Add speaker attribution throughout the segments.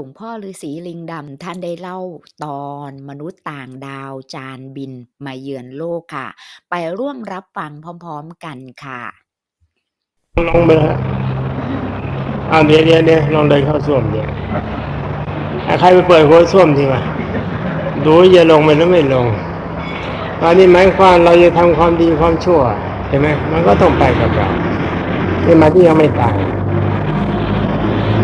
Speaker 1: หลวงพ่อฤาษีลิงดำท่านได้เล่าตอนมนุษย์ต่างดาวจานบินมาเยือนโลกค่ะ ไปร่วมรับฟังพร้อมๆกันค่ะ
Speaker 2: ลงไปฮะอ่าเดี๋ยวเดี๋ยวเดี๋ยวลองเดินเข้าส้วมเดี๋ยวใครไปเปิดหัวส้วมทีมาดูจะลงไปหรือไม่ลงตอนนี้หมายความเราจะทำความดีความชั่วใช่ไหมมันก็ต้องไปกับเราที่มาที่ยังไม่ตาย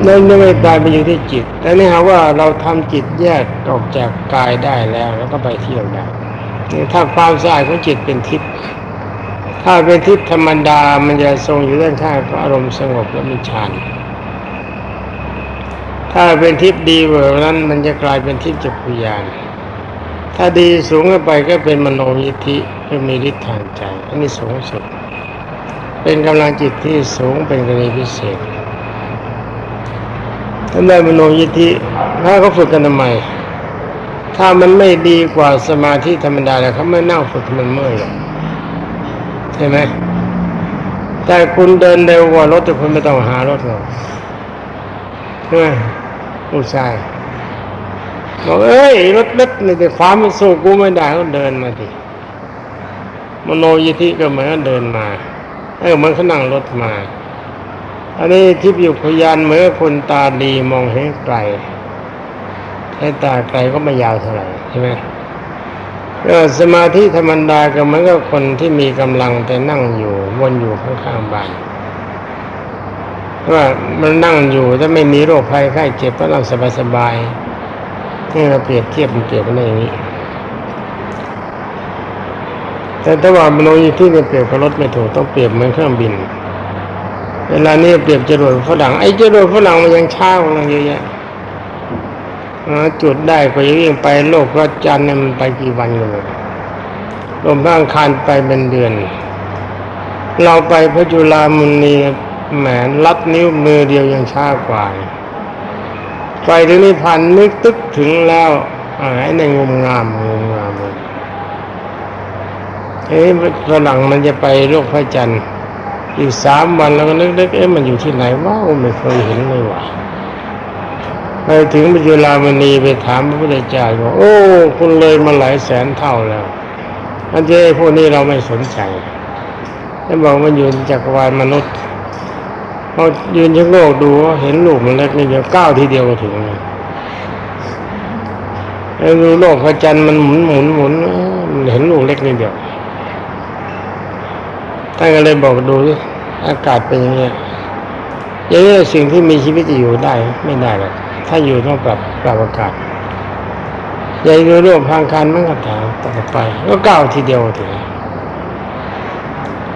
Speaker 2: นั่นไม่ตายไปอยู่ที่จิต แต่นี่หาว่าเราทำจิตแยกออกจากกายได้แล้ว แล้วก็ไปเที่ยวได้ถ้าความสะอาดของจิตเป็นทิพย์ถ้าเป็นทิพย์ธรรมดา มันจะทรงอยู่ด้านข้างของอารมณ์สงบและมีฌานถ้าเป็นทิพย์ดีกว่านั้น มันจะกลายเป็นทิพย์จักรยาน ถ้าดีสูงขึ้นไปก็เป็นมโนยิธิก็มีฤทธิ์ทางใจ อันนี้สูงสุด เป็นกำลังจิตที่สูงเป็นกรณีพิเศษ ถ้าได้มโนยิทธิถ้าเขาฝึกกันทำไม ถ้ามันไม่ดีกว่าสมาธิธรรมดาแล้วเขาไม่นั่งฝึกมันเมื่อยหรอกใช่ไหมแต่คุณเดินเร็วกว่ารถแต่คุณไม่ต้องหารถหรอกใช่ไหมผู้ชายบอกเอ้ยรถเล็กนี่แต่ความมันสู้กูไม่ได้ก็เดินมาดิมโนยิธิก็เหมือนกันเดินมาเออเหมือนเขานั่งรถมา อันนี้ทิพย์อยู่พยานเหมือนคนตาดีมองเห็นไกลให้ตาไกลก็ไม่ยาวเท่าไหร่ใช่ไหมสมาธิธรรมดาก็เหมือนกับคนที่มีกำลังแต่นั่งอยู่วนอยู่ข้างๆบ้านว่ามันนั่งอยู่ถ้าไม่มีโรคภัยไข้เจ็บก็นั่งสบายๆนี่เราเปรียบเทียบมันเปรียบกันได้อย่างนี้ แต่ถ้าว่ามโนยิทธิเนี่เปรียบกับรถไม่ถูกต้องเปรียบเหมือนเครื่องบิน เวลานี้เปรียบจรวดฝรั่งไอ้จรวดฝรั่งมันยังช้ากว่าเราเยอะแยะจุดได้ก็ยังวิ่งไปโลกพระจันทร์เนี่ยมันไปกี่วันกันเลยลมบ้างคานไปเป็นเดือน เราไปพระจุลามุนีแหมลัดนิ้วมือเดียวยังช้ากว่าไปถึงนิพพานนึกตึกถึงแล้วไอ้ในงมงามงมงามเลยเอ๊ะฝรั่งมันจะไปโลกพระจันทร์ อีกสามวันแล้วก็นึกๆเอ๊ะมันอยู่ที่ไหนว้าไม่เคยเห็นเลยว่ะไปถึงปัจจุลามณีไปถามพระพุทธเจ้าบอกโอ้คุณเลยมาหลายแสนเท่าแล้วอันเจ้พวกนี้เราไม่สนใจแล้วบอกมันอยู่ในจักรวาลมนุษย์พอยืนชักโลกดูเห็นลูกมันเล็กนี่เดียวก้าวทีเดียวก็ถึงเลยแล้วดูโลกพระจันทร์มันหมุนหมุนหมุนเอ้อมันเห็นลูกเล็กนิดเดียว ท่านก็เลยบอกดูสิอากาศเป็นอย่างเงี้ยอย่างนี้สิ่งที่มีชีวิตจะอยู่ได้ไม่ได้หรอกถ้าอยู่ต้องปรับปรับอากาศใหญ่ดูร่วมพางคันมันก็ถามต่อไป ก็ก้าวทีเดียวถึง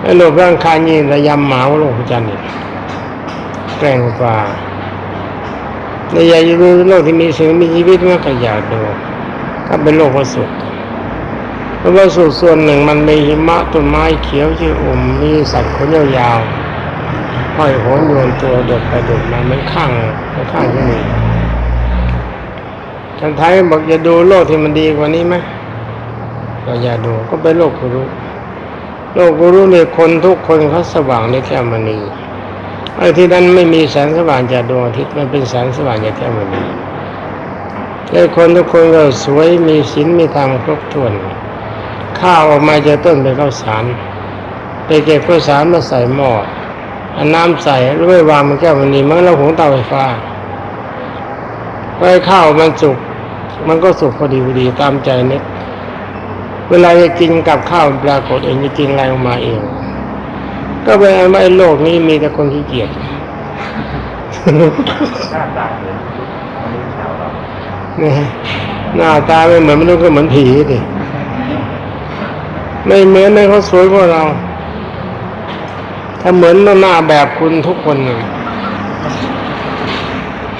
Speaker 2: ไอ้โลกร่างคายนี่ระยำหมาวโลกพระจันทร์นี่แกร่งกว่าในใหญ่ดูโลกที่มีสิ่งมีชีวิตมันก็อยากดูก็เป็นโลกวัสุเพ ราะว่าสุส่วนหนึ่งมันมีหิมะต้นไม้เขียวชื่ออุ่มมีสัตว์ขนยาวๆห้อยโหนโยนตัวเดดไปเดดมาเหมือนข้างมือนข้างที่นี่ท่านไทยบอกอย่าดูโลกที่มันดีกว่านี้ไหมก็อย่าดูก็เป็นโลกกุรุโลกกุรุเนี่ยคนทุกคนเขาสว่างในแก้วมณีไอ้ที่นั้นไม่มีแสงสว่างจากดวงอาทิตย์มันเป็นแสงสว่างจากแก้วมณีไอ้คนทุกคนก็สวยมีศีลมีธรรมครบถ้วน ข้าวออกมาจากต้นเป็นข้าวสารไปเก็บข้าวสารมาใส่หม้ออาน้ำใส่แล้วไม่วางมันแก้วมันนี้มันเราหุงเตาไฟฟ้าไว้ข้าวมันสุกมันก็สุกพอดีพอดีตามใจนึกเวลาจะกินกับข้าวปรากฏเองจะกินอะไรออกมาเอง ก็เป็นอันว่าไอ้โลกนี้มีแต่คนขี้เกียจนี่หน้าตาไม่เหมือนมนุษย์ก็เหมือนผีดิ ไม่เหมือนเลยเขาสวยกว่าเรา ถ้าเหมือนหน้าแบบคุณทุกคนเลย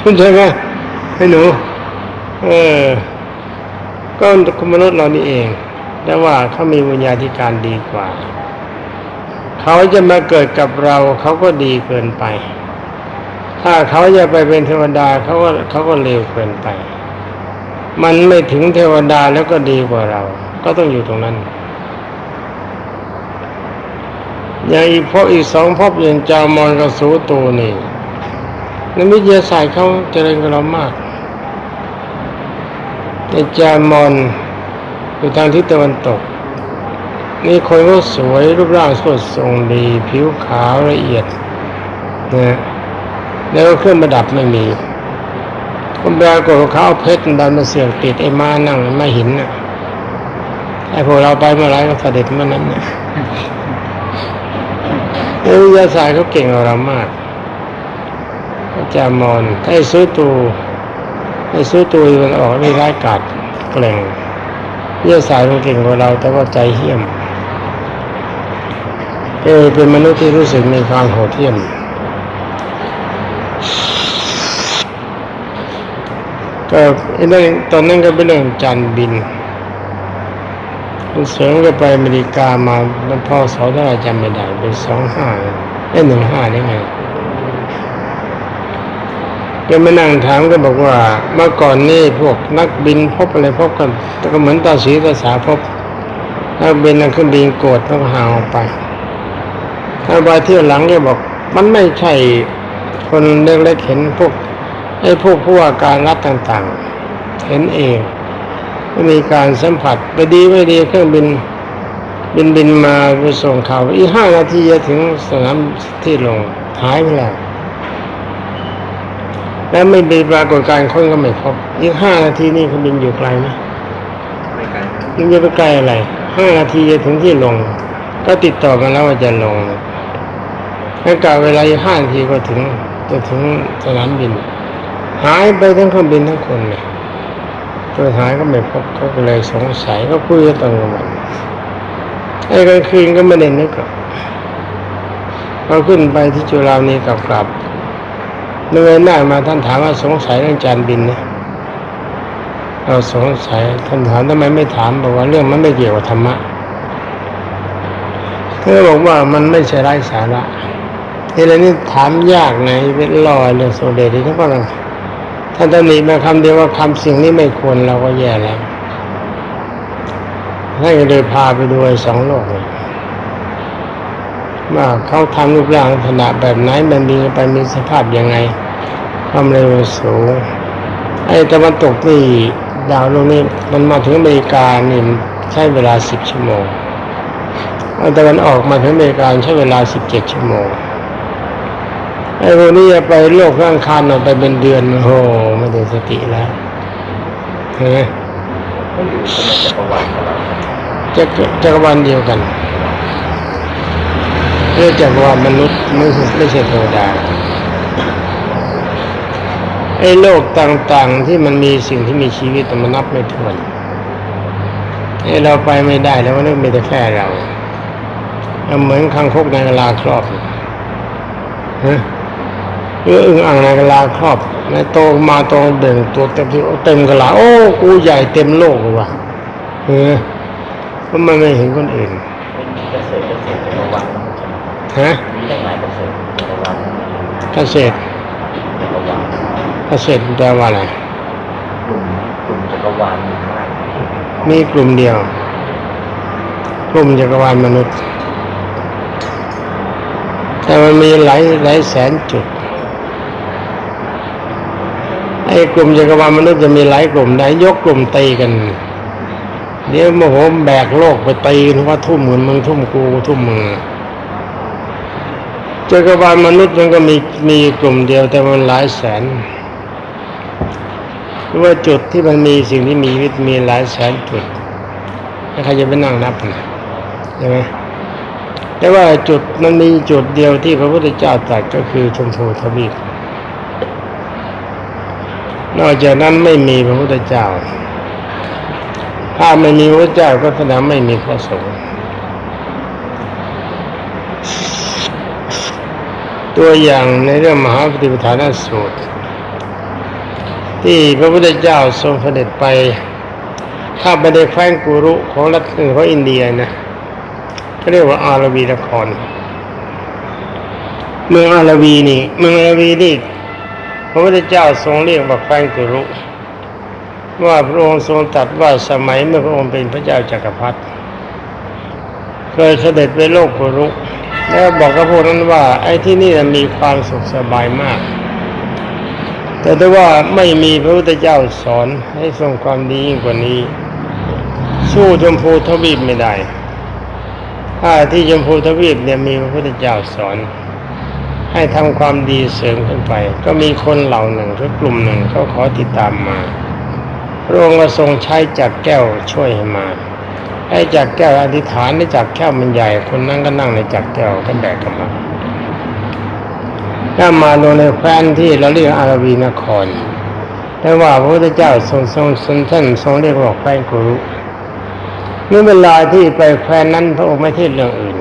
Speaker 2: คุณใช่ไหมให้หนู เออ ก็คุณมนุษย์เรานี่เอง แต่ว่าเขามีวิญญาธิการดีกว่า เขาจะมาเกิดกับเราเขาก็ดีเกินไป ถ้าเขาจะไปเป็นเทวดาเขาก็เขาก็เลวเกินไป มันไม่ถึงเทวดาแล้วก็ดีกว่าเรา ก็ต้องอยู่ตรงนั้น อย่างอีกพวกอีกสองพบอย่างจามอนกับสูตูนี่นักวิทยาศาสตร์เขาเจริญกับเรามากในจามอนอยู่ทางทิศตะวันตก นี่คนก็สวยรูปร่างสดทรงดี ผิวขาวละเอียดนะแล้วเครื่องประดับไม่มีคนปรากฏว่าเขาเอาเพชรดันมาเสียบติดไอ้ม้านั่งไม้หินน่ะไอ้พวกเราไปเมื่อไรก็เสด็จเมื่อนั้นนะ วิทยาศาสตร์เขาเก่งเรามากพระจามอนถ้าซื้อตูไอ้ซื้อตูมันออกไม่ร้ายกาดแกล่งวิทยาศาสตร์มันเก่งกว่าเรา แต่ว่าใจเหี้ยมเออเป็นมนุษย์ที่รู้สึกมีความโหดเหี้ยมก็เรื่องตอนนั้นก็เป็นเรื่องจานบิน เสริมก็ไปอเมริกามามันพ่อสอเท่าไหร่จำไม่ได้เป็นสองห้าไอ้หนึ่งห้าได้ไงก็มานั่งถามก็บอกว่า เมื่อก่อนนี่พวกนักบินพบอะไรพบกันก็เหมือนตาสีตาสาพบนักบินนักเครื่องบินโกรธต้องห่างออกไปถ้าไปเที่ยวหลังแกบอก มันไม่ใช่คนเล็กๆเห็นพวกไอ้พวกผู้ว่าการรัฐต่างๆ เห็นเอง ไม่มีการสัมผัสไปดีไม่ดีเครื่องบินบินบินมาไปส่งข่าวอีกห้านาทีจะถึงสนามที่ลงหายไปแล้วแล้วไม่มีปรากฏการณ์คนก็ไม่พบอีกห้านาทีนี่เครื่องบินอยู่ไกลไหม
Speaker 3: ไม่ไกล
Speaker 2: มันจะไปไกลอะไรห้านาทีจะถึงที่ลง ก็ติดต่อกันแล้วว่าจะลงแล้วกะเวลาอีกห้านาทีก็ถึงจะถึงสนามบิน หายไปทั้งเครื่องบินทั้งคนเลย ตัวหายก็ไม่พบเขาก็เลยสงสัยก็คุยกันตอนกลางวันไอ้กลางคืนก็ไม่ได้นนึกหรอกพอขึ้นไปที่จุฬานี้กลับกลับเนื่อยหน้ามาท่านถามว่าสงสัยเรื่องจานบินนะเราสงสัยท่านถามทำไมไม่ถามบอกว่าเรื่องมันไม่เกี่ยวกับธรรมะเธอบอกว่ามันไม่ใช่ไร้สาระทีไรนี่ถามยากไงเป็นลอยเรื่องโซเดที่เขาก็ลัง ท่านตำหนิมาคำเดียวว่าคำสิ่งนี้ไม่ควรเราก็แย่แล้วท่านก็เลยพาไปดูไอ้สองโลกเลยว่าเขาทำรูปร่างลักษณะแบบไหนมันมีไปมีสภาพยังไงความเร็วสูงไอ้ตะวันตกนี่ดาวดวงนี้มันมาถึงอเมริกานี่ใช้เวลาสิบชั่วโมงไอ้ตะวันออกมาถึงอเมริกาใช้เวลาสิบเจ็ดชั่วโมง ไอ้พวกนี้จะไปโลกข้างคานออกไปเป็นเดือนโอ้โหไม่ได้สติแล้วเห็นไหม
Speaker 3: ก็อยู่คนละจักรวาลกับเรา
Speaker 2: จักรจักรวาลเดียวกันเรื่องจักรวาลมนุษย์ไม่ใช่ไม่ใช่เทวดาไอ้โลกต่างๆที่มันมีสิ่งที่มีชีวิตแต่มันนับไม่ถ้วนไอ้เราไปไม่ได้แล้วมันไม่ได้แค่เราเอาเหมือนคังคกในกะลาครอบฮะ หรืออึ่งอ่างในกะลาครอบ ในโตมาโตเบ่งตัวเต็มที่เต็มกะลาโอ้กูใหญ่เต็มโลกเลยว่ะเออเพราะมันไม่เห็นคนอื่น
Speaker 3: เป็นเกษตรเกษตรจักรวาลนะใช่ไหม
Speaker 2: ฮะ
Speaker 3: มีได้หลายเกษตรจักรวาล
Speaker 2: เกษตร
Speaker 3: จักรวาล
Speaker 2: เกษตรแปลว่าอะไร
Speaker 3: กลุ่มกลุ่มจักรวาลมีมาก
Speaker 2: มีกลุ่มเดียว กลุ่มจักรวาลมนุษย์ แต่มันมีหลายหลายแสนจุด ไอ้กลุ่มจักรวาลมนุษย์จะมีหลายกลุ่มได้ยกกลุ่มตีกันเดี๋ยวโมโหแบกโลกไปตีนว่าทุ่มเหมือนมึงทุ่มกูทุ่มมึงจักรวาลมนุษย์มันก็มีมีกลุ่มเดียวแต่มันหลายแสนเพราะว่าจุดที่มันมีสิ่งที่มีวิตมีหลายแสนจุดแล้วใครจะไปนั่งนับนะใช่ไหมแต่ว่าจุดมันมีจุดเดียวที่พระพุทธเจ้าตรัสก็คือชมพูทวีป นอกจากนั้นไม่มีพระพุทธเจ้า ถ้าไม่มีพระเจ้าก็แสดงไม่มีพระสงฆ์ตัวอย่างในเรื่องมหาปฏิปทานสูตร ที่พระพุทธเจ้าทรงเสด็จไปข้าไปในแคว้นกุรุของรัฐของอินเดียนะเขาเรียกว่าอารวีนคร เมืองอารวีนี่ เมืองอารวีนี่ พระพุทธเจ้าทรงเรียกว่าแคว้นกุรุว่าพระองค์ทรงตรัสว่าสมัยเมื่อพระองค์เป็นพระเจ้าจักรพรรดิเคยเสด็จไปโลกกุรุแล้วบอกกับพวกนั้นว่า ไอ้ที่นี่มีความสุขสบายมาก แต่ถ้าว่าไม่มีพระพุทธเจ้าสอนให้ทรงความดียิ่งกว่านี้ สู้ชมพูทวีปไม่ได้ถ้าที่ชมพูทวีปเนี่ยมีพระพุทธเจ้าสอน ให้ทำความดีเสริมขึ้นไป ก็มีคนเหล่าหนึ่งหรือกลุ่มหนึ่งเขาขอติดตามมาพระองค์ก็ทรงใช้จักแก้วช่วยให้มาให้จักแก้วอธิษฐานในจักแก้วมันใหญ่ คนนั้นก็นั่งในจักแก้วก็แบกกันมาถ้ามาลงในแคว้นที่เราเรียกอาราวีนคร แต่ว่าพระพุทธเจ้าทรงทรงทรงท่านทรงเรียกว่าแคว้นกุรุเมื่อเวลาที่ไปแคว้นนั้นพระองค์ไม่เทศเรื่องอื่น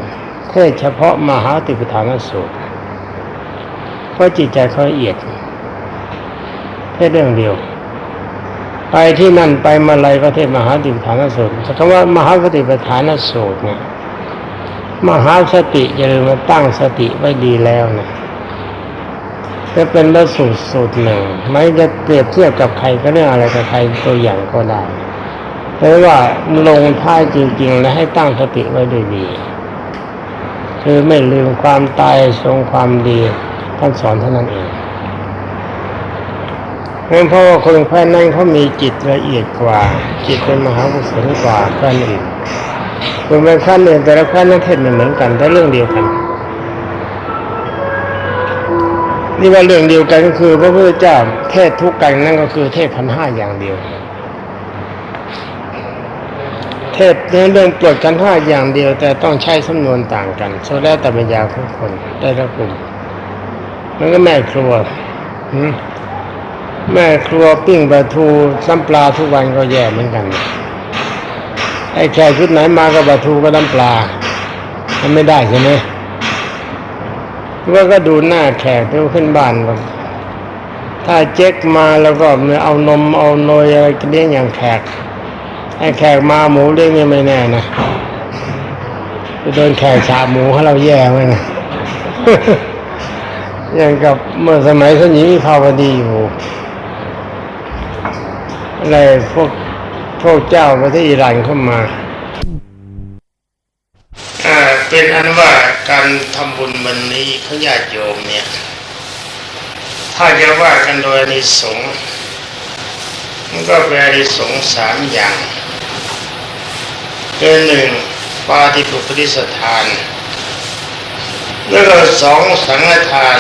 Speaker 2: เทศเฉพาะมหาติปฐานสูตร เพราะจิตใจเขาละเอียดเทศเรื่องเดียว ไปที่นั่นไปมาลัยประเทศมหาติปฐานสูตรคำว่ามหาสติปฐานสูตรเนี่ยมหาสติอย่าลืมมาตั้งสติไว้ดีแล้วนะจะเป็นพระสูตรสูตรหนึ่งไม่จะเปรียบเทียบกับใครก็เรื่องอะไรกับใครตัวอย่างก็ได้แต่ว่าลงท้ายจริงๆ แล้วให้ตั้งสติไว้ด้วยดีคือไม่ลืมความตายทรงความดี ท่านสอนเท่านั้นเองเพราะว่าคนแค่นั้นเขามีจิตละเอียดกว่า จิตเป็นมหากุศลกว่าแค่นั้นอื่นคนเป็นขั้นหนึ่งแต่ละขั้นนั้นเทศไม่เหมือนกันแต่เรื่องเดียวกันนี่ว่าเรื่องเดียวกันก็คือ พระพุทธเจ้าเทศทุกกันนั่นก็คือเทศพันห้าอย่างเดียว เทศในเรื่องปวดกันห้าอย่างเดียว แต่ต้องใช้สำนวนต่างกันโซแล้วแต่ปัญญาของคนได้ละกลุ่ม มันก็แม่ครัวแม่ครัวปิ้งปลาทูน้ำปลาทุกวันก็แย่เหมือนกันไอ้แขกชุดไหนมาก็ปลาทูก็น้ำปลา มันไม่ได้ใช่ไหมว่าก็ดูหน้าแขกที่ขึ้นบ้านก่อนถ้าเจ๊กมาแล้วก็เอานมเอาเนยอะไรเลี้ยงอย่างแขกให้แขกมาหมูเลี้ยงนี่ไม่แน่นะจะโดนแขกฉาบหมูให้เราแย่ไหมนะ อย่างกับเมื่อสมัยสมัยมีภาวดีอยู่อะไรพวกพวกเจ้าประเทศอิหร่านเข้ามาอ่าเป็นอันว่าการทำบุญวันนี้เขาญาติโยมเนี่ย ถ้าจะว่ากันโดยอนิสงส์มันก็เป็นอนิสงส์สามอย่างคือหนึ่งปาฏิปุปริสทานแล้วก็สองสังฆทาน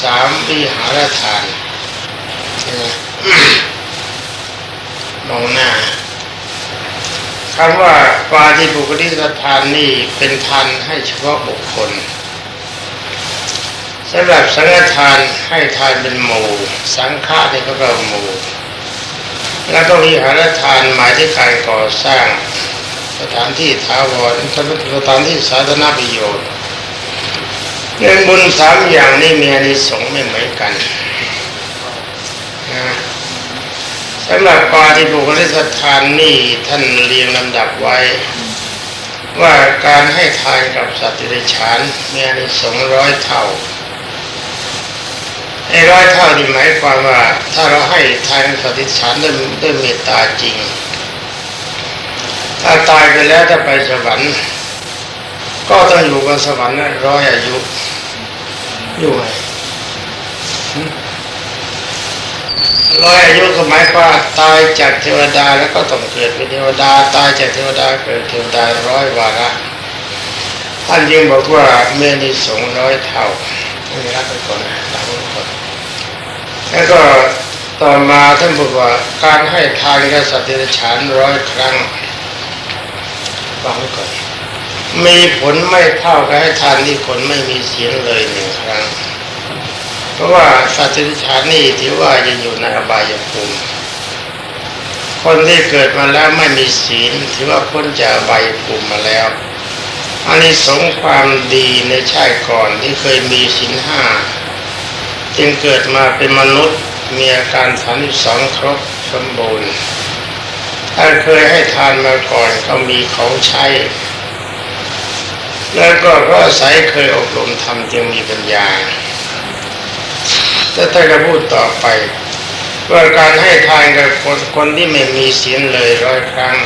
Speaker 2: สามวิหารทานใช่ไหมองหน้าคำว่าปาฏิปุปริสทานนี่เป็นทานให้เฉพาะบุคคลสำหรับสังฆทานให้ทานเป็นหมู่สังฆาเนี่ยก็เป็นหมู่แล้วก็วิหารทานหมายถึงการก่อสร้าง สถานที่ถาวรสถานที่สาธารณประโยชน์ เรื่องบุญสามอย่างนี้มีอานิสงส์ไม่เหมือนกันนะสำหรับปาฏิบุคลิสทานนี่ท่านเรียงลำดับไว้ ว่าการให้ทานกับสัตว์ดรัจฉานมีอานิสงส์ร้อยเท่าไอ้ร้อยเท่านี่หมายความว่าถ้าเราให้ทานสัตว์ดรัจฉานด้วยด้วยเมตตาจริง ถ้าตายไปแล้วจะไปสวรรค์ ก็ต้องอยู่บนสวรรค์ร้อยอายุ อยู่ไงร้อยอายุก็หมายความว่าตายจากเทวดาแล้วก็ต้องเกิดเป็นเทวดา ตายจากเทวดาเกิดเทวดาร้อยวาระท่านยิ่งบอกว่าเมื่อนิสงส์ร้อยเท่าไม่รับไปก่อนรับไปก่อนแล้วก็ต่อมาท่านบอกว่าการให้ทานกับสัตว์เดรัจฉานร้อยครั้งฟังไว้ก่อน มีผลไม่เท่ากับให้ทานที่คนไม่มีศีลเลยหนึ่งครั้ง เพราะว่าสัตว์ที่ฉานี่ถือว่าจะอยู่ในอบายภูมิคนที่เกิดมาแล้วไม่มีศีลถือว่าพ้นจากอบภูมิมาแล้วอันนี้สงความดีในชาติก่อนที่เคยมีศีลห้าจึงเกิดมาเป็นมนุษย์มีอาการสามสองครบสมบูรณ์ถ้าเคยให้ทานมาก่อนก็มีเของใช้ แล้วก็ก็อาศัยเคยอบรมทำจึงมีปัญญาแต่ถ้าจะพูดต่อไปว่าการให้ทานกับคนคนที่ไม่มีศีลเลยร้อยครั้ง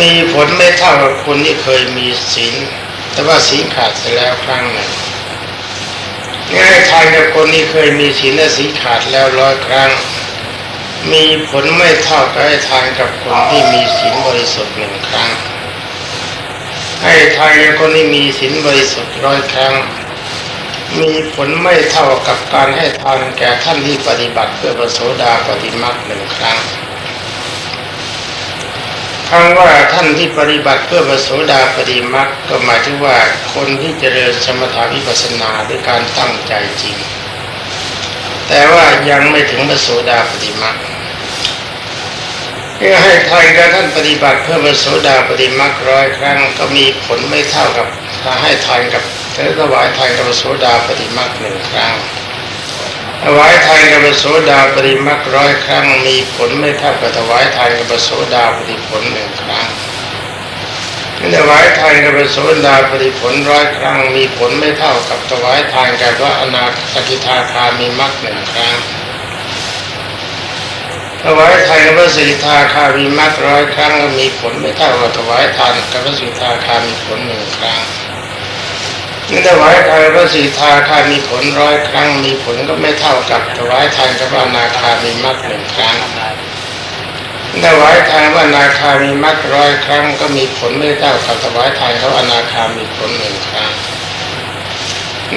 Speaker 2: มีผลไม่เท่ากับคนที่เคยมีศีลแต่ว่าศีลขาดไปแล้วครั้งหนึ่งง่ายทานกับคนที่เคยมีศีลและสีลขาดแล้วร้อยครั้ง มีผลไม่เท่ากับให้ทานกับคนที่มีศีลบริสุทธิ์หนึ่งครั้ง ให้ทานคนที่มีศีลบริสุทธิ์ร้อยครั้ง มีผลไม่เท่ากับการให้ทานแก่ท่านที่ปฏิบัติเพื่อประโสดาปฏิมักหนึ่งครั้งคำว่าท่านที่ปฏิบัติเพื่อประโสดาปฏิมักก็หมายถึงว่าคนที่เจริญสมถาวิปัสสนาด้วยการตั้งใจจริง แต่ว่ายังไม่ถึงประโสดาปฏิมัก เพื่อให้ทานกับท่านปฏิบัติเพื่อประโสดาปฏิมักร้อยครั้งก็มีผลไม่เท่ากับถ้าให้ทานกับถ้าถวายทานกับโสดาปฏิมักหนึ่งครั้งถวายทานกับโสดาปริมักร้อยครั้งมีผลไม่เท่ากับถวายทานกับโสดาปริผลหนึ่งครั้งถวายทานกับโสดาปริผลร้อยครั้งมีผลไม่เท่ากับถวายทานกับพระอนาสกิทาคามีมักหนึ่งครั้ง ถวายทานกับพระสิทธาคามีมักร้อยครั้งก็มีผลไม่เท่ากับถวายทานกับพระสิทธาคามีผลหนึ่งครั้งนี่ถวายทานพระสีทาคามีผลร้อยครั้งมีผลก็ไม่เท่ากับถวายทานกับพระอนาคามีมรรคหนึ่งครั้งถวายทานพระอนาคามีมรรคร้อยครั้งก็มีผลไม่เท่ากับถวายทานกับอนาคามีผลหนึ่งครั้ง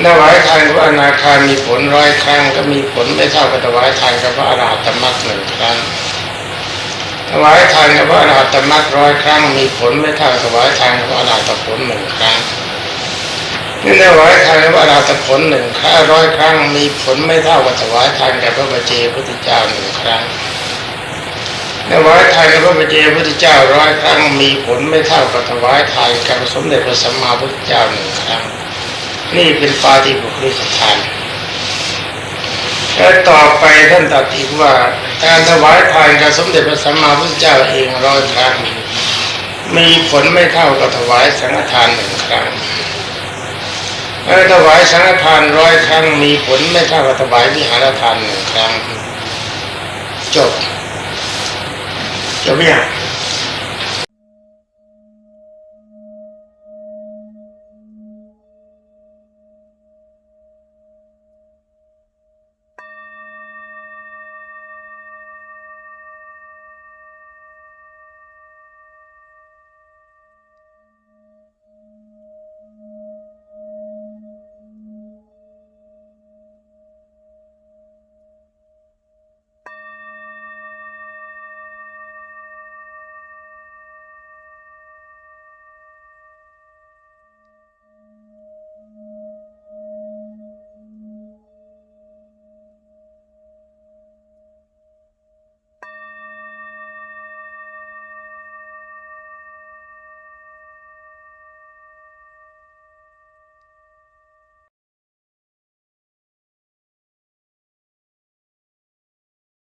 Speaker 2: ถวายทานกับอนาคามีผลร้อยครั้งก็มีผลไม่เท่ากับถวายทานกับพระอรหัตมรรคหนึ่งครั้งถวายทานกับพระอรหัตมรรคร้อยครั้ง มีผลไม่เท่าถวายทานกับพระอรหัตผลหนึ่งครั้งนี่ถวายทานกับพระอรหัตผลหนึ่งครั้งร้อยครั้ง มีผลไม่เท่ากับถวายทานกับพระบัจเจพุทธเจ้าหนึ่งครั้งถวายทานกับพระบัจเจพุทธเจ้าร้อยครั้ง มีผลไม่เท่ากับถวายทานกับสมเด็จพระสัมมาพุทธเจ้าหนึ่งครั้ง นี่เป็นปาฏิบุคลิกทานและต่อไปท่านตรัดอีกว่า การถวายทานกับสมเด็จพระสัมมาพุทธเจ้าเองร้อยครั้งมีผลไม่เท่ากับถวายสังฆทานหนึ่งครั้งถ้าถวายสังฆทานร้อยครั้งมีผลไม่เท่ากับถวายวิหารทานหนึ่งครั้งจบจบยัง